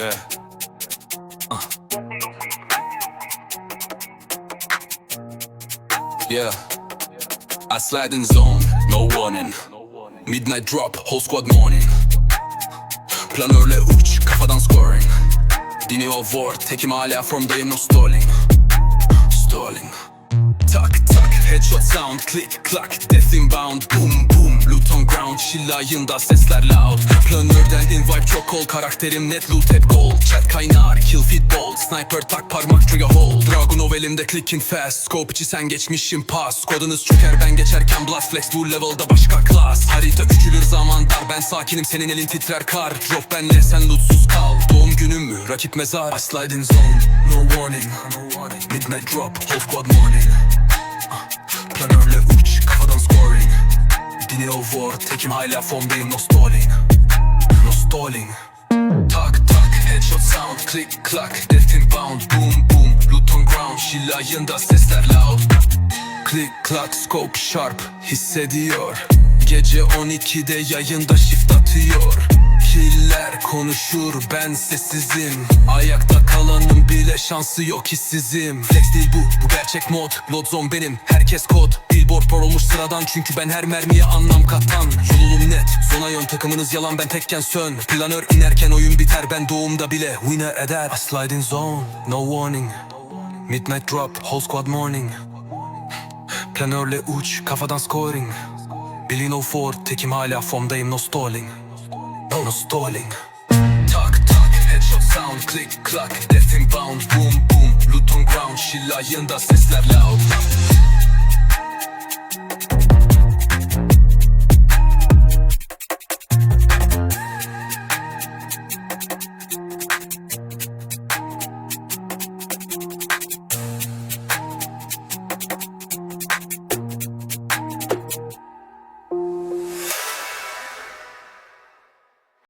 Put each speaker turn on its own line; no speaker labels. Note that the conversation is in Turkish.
Yeah. Uh. Yeah. I slide in zone, no warning. Midnight drop, whole squad morning. Planörle uç, kafadan scoring. Diniyor war, tekim hala formdayım no stalling. Stalling. Headshot sound, click clack, death inbound, boom boom. Loot on ground, şillayında sesler loud. Planörden in vibe çok cold, karakterim net loot hep gold. Chat kaynar, kill bold, sniper tak parmak trigger hold. Dragunov elimde clicking fast, scope içi sen geçmişim pass. Kodunuz çöker ben geçerken blast flex bu level'da başka class. Harita küçülür zaman dar, ben sakinim senin elin titrer kar. Drop benle sen lootsuz kal, doğum günüm mü rakip mezar. I slide in zone, no warning. Midnight drop, whole squad morning. War, tekim hala formdayım no stalling. No stalling. Tak tak, headshot sound, click clack Death inbound, boom boom Loot on ground, şillayında sesler loud. Click clack, scope sharp, hissediyor. Gece 12'de yayında shift atıyor. Killer konuşur ben sessizim. Ayakta kalanın bile şansı yok hissizim. Flex değil bu, bu gerçek mod. Load zone benim, herkes kod Pro olmuş sıradan çünkü ben her mermiye anlam katan. Yolum net, zona yön takımınız yalan ben tekken sön. Planör inerken oyun biter ben doğumda bile Winner eder. I slide in zone, no warning. Midnight drop, whole squad morning. Planörle uç, kafadan scoring. Bilin o for, tekim hala formdayım no stalling. No, no stalling. Tak tak, headshot sound, click clack. Death inbound, boom boom. Loot on ground, şillayında sesler loud